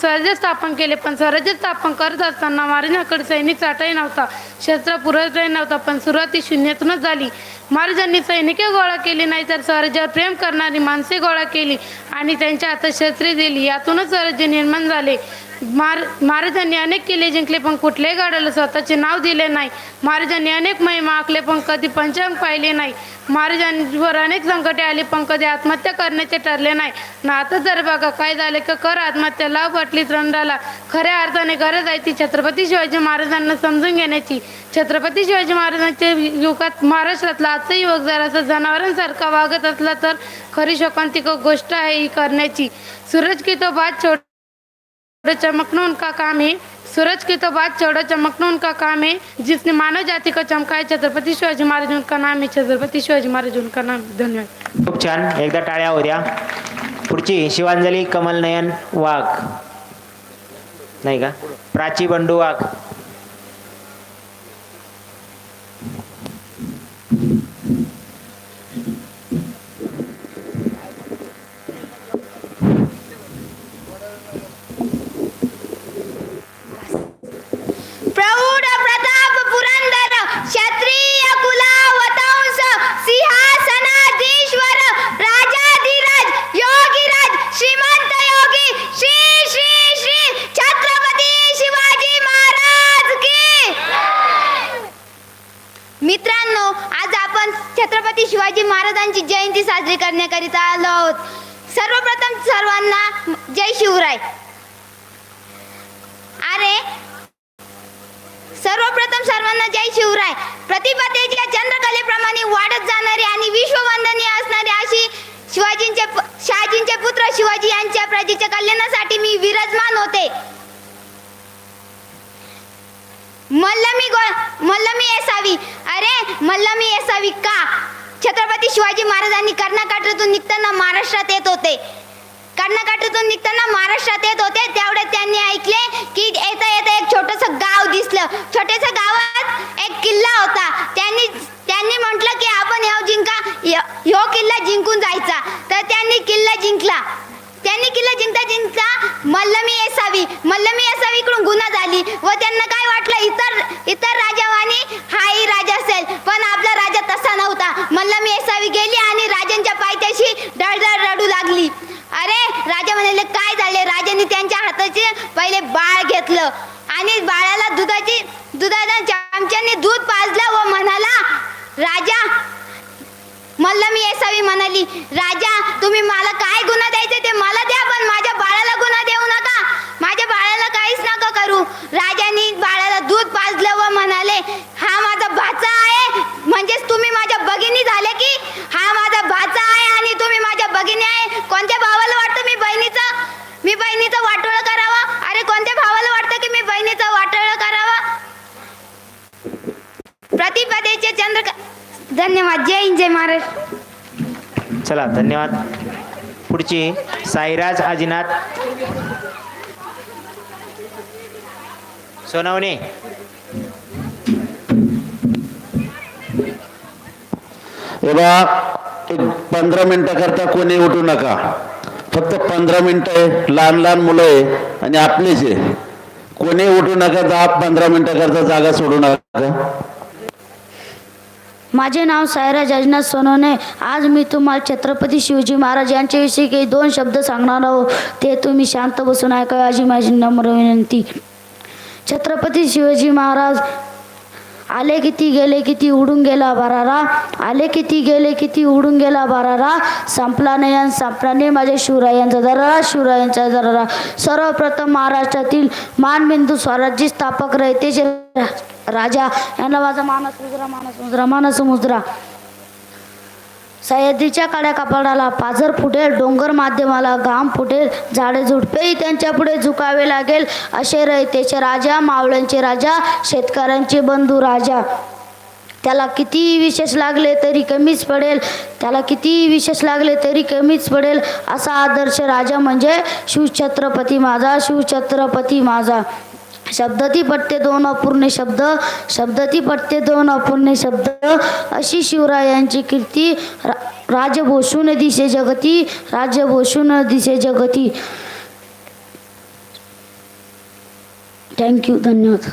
स्वराज्य स्थापन केले पण स्वराज्य स्थापन करत असताना महाराजांकडे सैनिक साठाही नव्हता शस्त्र पुरवठाही नव्हता पण सुरुवाती शून्यातूनच झाली. महाराजांनी सैनिके गोळा केली नाही तर स्वराज्यावर प्रेम करणारी माणसे गोळा केली आणि त्यांच्या हातात शस्त्रे दिली. यातूनच स्वराज्य निर्माण झाले. मार महाराजांनी अनेक किल्ले जिंकले पण कुठल्याही गडाला स्वतःचे नाव दिले नाही. महाराजांनी अनेक महिमा आखले पण कधी पंचांग पाहिले नाही. महाराजांवर अनेक संकटे आली पण कधी आत्महत्या करण्याचे ठरले नाही. ना आता जर बघा काय झाले का कर आत्महत्या लाव पटली रंडाला खऱ्या अर्थाने गरज आहे ती छत्रपती शिवाजी महाराजांना समजून घेण्याची. छत्रपती शिवाजी महाराजांच्या युगात महाराष्ट्रातला आजचा युवक जर असं जनावरांसारखा वागत असला तर खरी शोकांतिक गोष्ट आहे ही करण्याची. सूरज की तो बात छोड़ छोड़ो चमकना उनका काम है? सूरज की तो बात चौड़ा चमकना उनका काम है। जिसने मानव जाति को चमकाया छत्रपति शिवाजी महाराज उनका नाम है छत्रपति शिवाजी महाराज उनका नाम धन्यवाद। खूप छान. एकदा टाळ्या होत्या. पुढची शिवांजली कमल नयन वाघ. नाही का? प्राची बंडू वाघ. मित्रांनो आज आपण छत्रपती शिवाजी महाराजांची जयंती साजरी करण्याकरिता आलो आहोत. सर्वप्रथम सर्वांना जय शिवराय. अरे सर्वप्रथम सर्वांना जय शिवराय. प्रतिपदेच्या चंद्रकलेप्रमाणे वाढत जाणारी आणि विश्ववंदनीय असणारे अशी शिवाजींचे शहाजींचे पुत्र शिवाजी यांच्या प्रजेच्या कल्याणासाठी मी विराजमान होते. मल्लमी गो मल्लमी असावी अरे मल्लमी असा का छत्रपती शिवाजी महाराजांनी कर्णाकाठातून निघताना महाराष्ट्रात येत होते. कर्णाकाठातून निघताना महाराष्ट्रात येत होते तेवढे त्यांनी ऐकले की येता येता एक छोटस गाव दिसलं. छोट्याशा गावात एक किल्ला होता. त्यांनी त्यांनी म्हटलं की आपण ह्यो जिंका ह्यो- ह्यो किल्ला जिंकून जायचा. तर त्यांनी किल्ला जिंकला. त्यांनी किल्ला जिंकता जिंकता मल्लमी असावी मल्लमी असावी इकडून गुन्हा झाली व त्यांना काय वाटलं इतर इतर राजावानी हाही राजा असेल पण आपला राजा तसा नव्हता मल्लमी असावी गेली आणि राजांच्या पायथ्याशी डळडळ रडू लागली अरे राजा म्हणाले काय झाले? राजाने त्यांच्या हाताचे पहिले बाळ घेतलं आणि बाळाला दुधाची दुधाच्या चमच्याने दूध पाजलं व म्हणाला राजा मल्लमी येसावी म्हणाली राजा तुम्ही मला काय गुन्हा द्यायचे ते मला द्या पण माझ्या बाळाला गुन्हा देऊ नका. माझ्या बाळाला काहीच नका करू राजाने बाळाला दूध पाजलं व म्हणाले हा माझा भाचा आहे म्हणजेच तुम्ही माझ्या भगिनी झाले की हा माझा भाचा आहे आणि तुम्ही माझ्या भगिनी आहे. कोणत्या भावाला वाटतं मी बहिणीचं? मी बहिणीचं वाटोळं करावं? अरे कोणत्या भावाला वाटतं की मी बहिणीचं वाटोळं करावं? प्रतिपदेचे चंद्र धन्यवाद. जय हिंद जय महाराष्ट्र चला धन्यवाद. पुढची साईराज आजीनाथ. सोनवणे. हे बा एक पंधरा मिनिटाकरता कोणी उठू नका. फक्त पंधरा मिनिटं आहे लहान लहान मुलं आहे आणि आपलीच आहे. कोणी उठू नका दहा पंधरा मिनिटाकरता जागा सोडू नका. माझे नाव सायराज अजनाथ सोनवणे आज मी तुम्हाला छत्रपती शिवजी महाराज यांच्याविषयी काही दोन शब्द सांगणार आहोत ते तुम्ही शांत बसून ऐकावे अशी माझी नम्र विनंती. छत्रपती शिवाजी महाराज आले किती गेले किती उडून गेला बरारा? आले किती गेले किती उडून गेला बरारा? संपला नाही आणि संपला नाही माझ्या शिवरायांचा दरारा शिवरायांचा दरारा. सर्वप्रथम महाराष्ट्रातील मानबिंदू स्वराज्य स्थापक रयतेचे राजा. यांना माझा मानस मुजरा मानस मुजरा मानस मुजरा सह्याद्रीच्या काड्या कपाडाला पाझर फुटेल डोंगर माध्यमाला घाम फुटेल झाडे झुडपेही त्यांच्या पुढे झुकावे लागेल असे रयतेचे राजा मावळ्यांचे राजा शेतकऱ्यांचे बंधू राजा. त्याला किती विशेष लागले तरी कमीच पडेल त्याला किती विशेष लागले तरी कमीच पडेल असा आदर्श राजा म्हणजे शिवछत्रपती माझा शिवछत्रपती माझा. शब्दाती पट्टे दोन अपूर्ण शब्द शब्दाती पट्टे दोन अपूर्ण शब्द. अशी शिवरायांची कीर्ती रा राजभूषून दिसे जगती राजभूषून दिसे जगती. थँक्यू धन्यवाद.